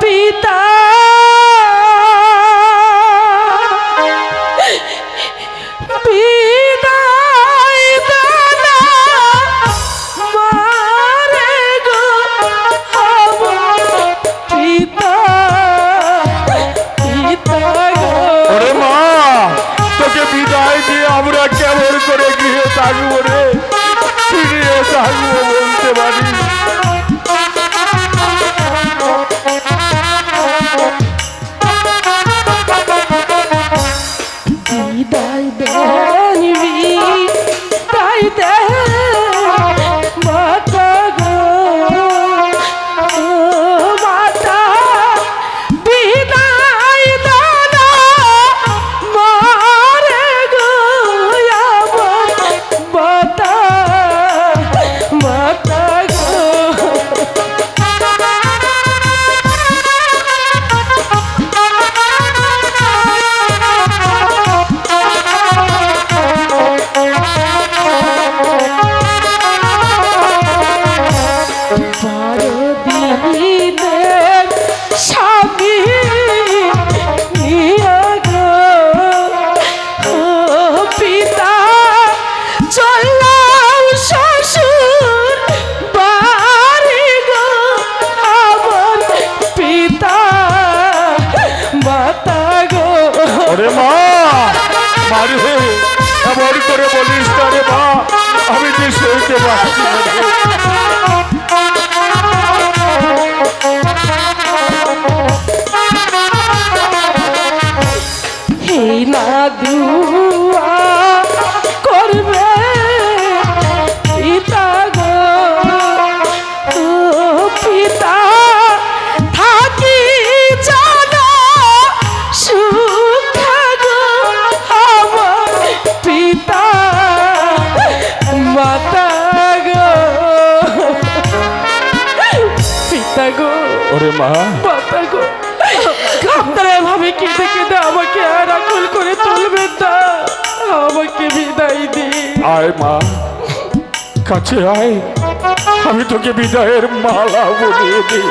পিতা। বিদায় দিয়ে আমরা কেমন করে গৃহে থাকব রে? ওরে মা মারে এমন করে বলিস তারে মা আমি যে সইতে পারছি না দুয়া ওরে মা। আপনারা এভাবে কেঁদে কেঁদে আমাকে আর আকুল করে তুলবেন না। আমাকে বিদায় দি। আয় মা কাছে আয়। আমি তোকে বিদায়ের মালা বলে দিই।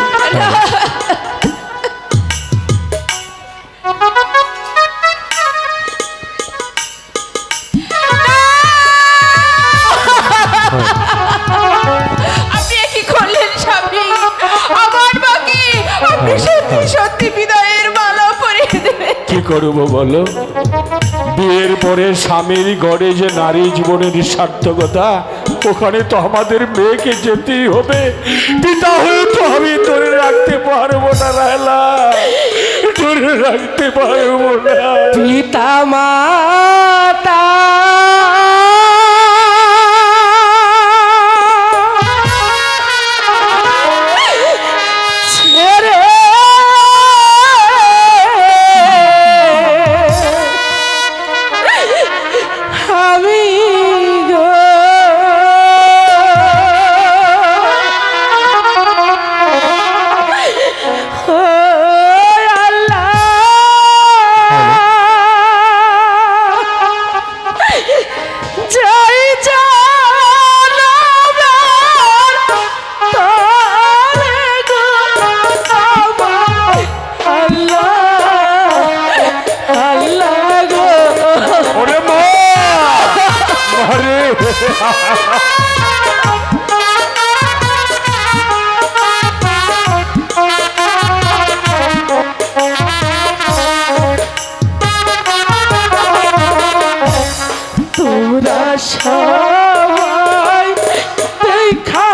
করব বলো? বিয়ের পরে স্বামীর গড়ে যে নারী জীবনের সার্থকতা ওখানে তো আমাদের মেয়েকে যেতেই হবে। পিতা হয়ে তো আমি ধরে রাখতে পারব না, রায়লা। ধরে রাখতে পারব না। পিতা মাতা তোরা সবাই দেখা